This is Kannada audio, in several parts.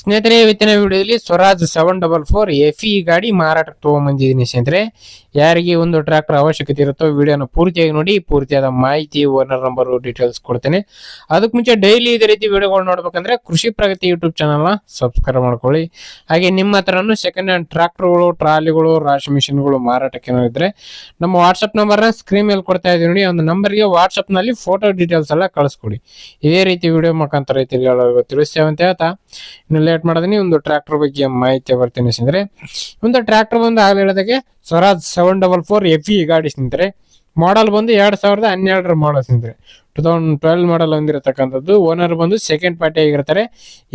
ಸ್ನೇಹಿತರೆ, ಇವತ್ತಿನ ವಿಡಿಯೋದಲ್ಲಿ Swaraj seven double four F E ಗಾಡಿ ಮಾರಾಟಕ್ಕೆ ತಗೊಂಬಂದಿದ್ದೀನಿ ಸ್ನೇಹಿತರೆ. ಯಾರಿಗೆ ಒಂದು ಟ್ರ್ಯಾಕ್ಟರ್ ಅವಶ್ಯಕತೆ ಇರುತ್ತೋ ವಿಡಿಯೋನ ಪೂರ್ತಿಯಾಗಿ ನೋಡಿ, ಪೂರ್ತಿಯಾದ ಮಾಹಿತಿ, ಓನರ್ ನಂಬರ್ ಡೀಟೇಲ್ಸ್ ಕೊಡ್ತೇನೆ. ಅದಕ್ಕೆ ಮುಂಚೆ ಡೈಲಿ ಇದೇ ರೀತಿ ವಿಡಿಯೋಗಳು ನೋಡ್ಬೇಕಂದ್ರೆ ಕೃಷಿ ಪ್ರಗತಿ ಯೂಟ್ಯೂಬ್ ಚಾನಲ್ನ ಸಬ್ಸ್ಕ್ರೈಬ್ ಮಾಡ್ಕೊಳ್ಳಿ. ಹಾಗೆ ನಿಮ್ಮ ಹತ್ರನೂ ಸೆಕೆಂಡ್ ಹ್ಯಾಂಡ್ ಟ್ರ್ಯಾಕ್ಟರ್ಗಳು ಟ್ರಾಲಿಗಳು, ರಾಶಿ ಮಿಷಿನ್ಗಳು ಮಾರಾಟಕ್ಕೆ ಏನಾದ್ರು ಇದ್ರೆ ನಮ್ಮ ವಾಟ್ಸಪ್ ನಂಬರ್ನ ಸ್ಕ್ರೀನ್ ಮೇಲೆ ಕೊಡ್ತಾ ಇದ್ದೀವಿ ನೋಡಿ, ಒಂದು ನಂಬರ್ಗೆ ವಾಟ್ಸಪ್ನಲ್ಲಿ ಫೋಟೋ ಡೀಟೇಲ್ಸ್ ಎಲ್ಲ ಕಳಿಸ್ಕೊಡಿ. ಇದೇ ರೀತಿ ವಿಡಿಯೋ ಮುಖಾಂತರ ತಿಳಿಸ್ತೇವೆ ಅಂತ ಹೇಳ್ತಾ. ಲೇಟ್ ಮಾಡಿದ್ರೆ ಒಂದು ಟ್ರ್ಯಾಕ್ಟರ್ ಬಗ್ಗೆ ಮಾಹಿತಿ ಬರ್ತೀನಿ ಸ್ನೇಹಿತರೆ. ಒಂದು ಟ್ರ್ಯಾಕ್ಟರ್ ಬಂದು ಆಗಲೇ ಹೇಳೋದಕ್ಕೆ Swaraj seven double four F E ಗಾಡಿ ಸ್ನೇಹಿತರೆ. ಮಾಡಲ್ ಬಂದು ಎರಡು ಸಾವಿರದ ಹನ್ನೆರಡರ ಮಾಡಲ್ ಸ್ನೇಹಿತರೆ. ಟೂ ತೌಸಂಡ್ ಟ್ವೆಲ್ ಮಾಡಲ್ ಹೊಂದಿರತಕ್ಕಂಥದ್ದು ಓನರ್ ಬಂದು ಸೆಕೆಂಡ್ ಪಾರ್ಟಿ ಆಗಿರ್ತಾರೆ.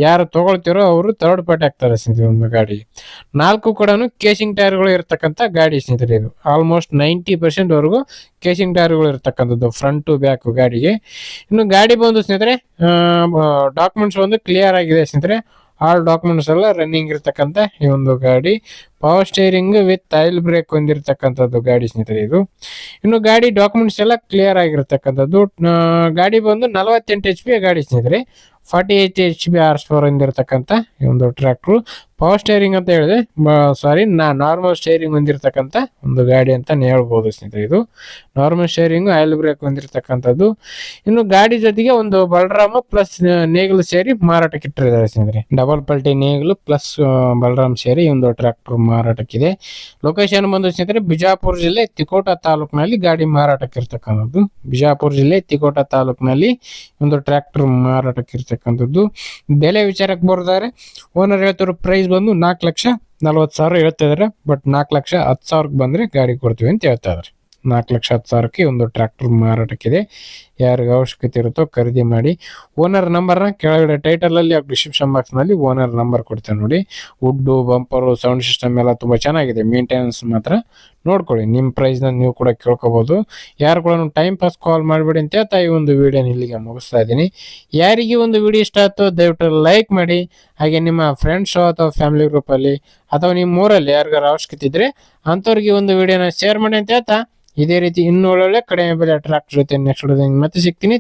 ಯಾರು ತಗೊಳ್ತಿರೋ ಅವರು ಥರ್ಡ್ ಪಾರ್ಟಿ ಆಗ್ತಾರೆ ಸ್ನೇಹಿತರೆ ಒಂದು ಗಾಡಿ. ನಾಲ್ಕು ಕೂಡ ಕೇಸಿಂಗ್ ಟೈರ್ಗಳು ಇರತಕ್ಕಂಥ ಗಾಡಿ ಸ್ನೇಹಿತರೆ ಇದು. ಆಲ್ಮೋಸ್ಟ್ ನೈಂಟಿ ಪರ್ಸೆಂಟ್ ವರೆಗೂ ಕೇಸಿಂಗ್ ಟೈರ್ಗಳು ಇರತಕ್ಕಂಥದ್ದು ಫ್ರಂಟ್ ಟು ಬ್ಯಾಕ್ ಗಾಡಿಗೆ. ಇನ್ನು ಗಾಡಿ ಬಂದು ಸ್ನೇಹಿತರೆ ಡಾಕ್ಯುಮೆಂಟ್ಸ್ ಬಂದು ಕ್ಲಿಯರ್ ಆಗಿದೆ ಸ್ನೇಹಿತರೆ. ಆಲ್ ಡಾಕ್ಯುಮೆಂಟ್ಸ್ ಎಲ್ಲ ರನ್ನಿಂಗ್ ಇರ್ತಕ್ಕಂಥ ಈ ಒಂದು ಗಾಡಿ. Power steering with oil brake ಹೊಂದಿರತಕ್ಕಂಥದ್ದು ಗಾಡಿ ಸ್ನೇಹಿತರೆ ಇದು. ಇನ್ನು ಗಾಡಿ ಡಾಕ್ಯುಮೆಂಟ್ಸ್ ಎಲ್ಲ ಕ್ಲಿಯರ್ ಆಗಿರತಕ್ಕಂಥದ್ದು. ಗಾಡಿ ಬಂದು ನಲವತ್ತೆಂಟು ಎಚ್ ಪಿ ಗಾಡಿ ಸ್ನೇಹಿತರೆ. ಫಾರ್ಟಿ ಏಯ್ಟ್ ಎಚ್ ಬಿ ಆರ್ಸ್ ಫೋರ್ ಹೊಂದಿರತಕ್ಕಂಥ ಈ ಒಂದು ಟ್ರ್ಯಾಕ್ಟ್ರು ಪವರ್ ಸ್ಟೇರಿಂಗ್ ಅಂತ ಹೇಳಿದೆ ಸಾರಿ ನಾ ನಾರ್ಮಲ್ ಸ್ಟೇರಿಂಗ್ ಹೊಂದಿರತಕ್ಕಂಥ ಒಂದು ಗಾಡಿ ಅಂತಾನೆ ಹೇಳ್ಬೋದು ಸ್ನೇಹಿತರೆ ಇದು. ನಾರ್ಮಲ್ ಸ್ಟೇರಿಂಗು ಆಯಿಲ್ ಬ್ರೇಕ್ ಹೊಂದಿರತಕ್ಕಂಥದ್ದು. ಇನ್ನು ಗಾಡಿ ಜೊತೆಗೆ ಒಂದು ಬಲರಾಮ್ ಪ್ಲಸ್ ನೇಗಿಲು ಸೇರಿ ಮಾರಾಟಕ್ಕೆ ಇಟ್ಟಿದ್ದಾರೆ ಸ್ನೇಹಿತರೆ. ಡಬಲ್ ಪಲ್ಟಿ ನೇಗಲು ಪ್ಲಸ್ ಬಲರಾಮ್ ಸೇರಿ ಒಂದು ಟ್ರ್ಯಾಕ್ಟರ್ ಮಾರಾಟಕ್ಕಿದೆ. ಲೊಕೇಶನ್ ಬಂದು ಸ್ನೇಹಿತರೆ ಬಿಜಾಪುರ ಜಿಲ್ಲೆ ತಿಕೋಟ ತಾಲೂಕಿನಲ್ಲಿ ಗಾಡಿ ಮಾರಾಟಕ್ಕೆ ಇರ್ತಕ್ಕಂಥದ್ದು ಬಿಜಾಪುರ ಜಿಲ್ಲೆ ತಿಕೋಟ ತಾಲೂಕಿನಲ್ಲಿ ಒಂದು ಟ್ರ್ಯಾಕ್ಟರ್ ಮಾರಾಟಕ್ಕೆ ಇರ್ತಕ್ಕಂಥದ್ದು ಬೆಲೆ ವಿಚಾರಕ್ಕೆ ಬರೋದಾದ್ರೆ ಓನರ್ ಹೇಳ್ತಿರೋ ಪ್ರೈಸ್ ಬಂದು ನಾಲ್ಕು ಲಕ್ಷ ನಲ್ವತ್ತು ಸಾವಿರ ಹೇಳ್ತಾ ಇದಾರೆ ಬಟ್ ನಾಲ್ಕು ಲಕ್ಷ ಹತ್ತು ಸಾವಿರಕ್ಕೆ ಬಂದ್ರೆ ಗಾಡಿ ಕೊಡ್ತೀವಿ ಅಂತ ಹೇಳ್ತಾ ಇದಾರೆ ನಾಲ್ಕು ಲಕ್ಷ ಹತ್ತು ಸಾವಿರಕ್ಕೆ ಒಂದು ಟ್ರ್ಯಾಕ್ಟರ್ ಮಾರಾಟಕ್ಕಿದೆ. ಯಾರಿಗೆ ಅವಶ್ಯಕತೆ ಇರುತ್ತೋ ಖರೀದಿ ಮಾಡಿ. ಓನರ್ ನಂಬರ್ನ ಕೆಳಗಡೆ ಟೈಟಲಲ್ಲಿ ಡಿಸ್ಕ್ರಿಪ್ಷನ್ ಬಾಕ್ಸ್ನಲ್ಲಿ ಓನರ್ ನಂಬರ್ ಕೊಡ್ತೇನೆ ನೋಡಿ. ವುಡ್ಡು ಬಂಪರು ಸೌಂಡ್ ಸಿಸ್ಟಮ್ ಎಲ್ಲ ತುಂಬ ಚೆನ್ನಾಗಿದೆ. ಮೇಂಟೆನೆನ್ಸ್ ಮಾತ್ರ ನೋಡ್ಕೊಳ್ಳಿ. ನಿಮ್ಮ ಪ್ರೈಸ್ನ ನೀವು ಕೂಡ ಕೇಳ್ಕೊಬೋದು. ಯಾರು ಕೂಡ ಟೈಮ್ ಪಾಸ್ ಕಾಲ್ ಮಾಡಬೇಡಿ ಅಂತ ಹೇಳ್ತಾ ಈ ಒಂದು ವಿಡಿಯೋನ ಇಲ್ಲಿಗೆ ಮುಗಿಸ್ತಾ ಇದ್ದೀನಿ. ಯಾರಿಗೆ ಒಂದು ವಿಡಿಯೋ ಇಷ್ಟ ಆಯ್ತೋ ದಯವಿಟ್ಟು ಲೈಕ್ ಮಾಡಿ. ಹಾಗೆ ನಿಮ್ಮ ಫ್ರೆಂಡ್ಸ್ ಅಥವಾ ಫ್ಯಾಮಿಲಿ ಗ್ರೂಪಲ್ಲಿ ಅಥವಾ ನಿಮ್ಮ ಊರಲ್ಲಿ ಯಾರಿಗಾರ ಅವಶ್ಯಕತೆ ಇದ್ರೆ ಅಂಥವ್ರಿಗೆ ಒಂದು ವಿಡಿಯೋನ ಶೇರ್ ಮಾಡಿ ಅಂತ ಹೇಳ್ತಾ ಇದೇ ರೀತಿ ಇನ್ನೂ ಒಳ್ಳೊಳ್ಳೆ ಕಡಿಮೆ ಬೆಲೆ ಅಟ್ರಾಕ್ಟ್ ಜೊತೆ ನೆಕ್ಸ್ಟ್ ఉన్నత శక్తిని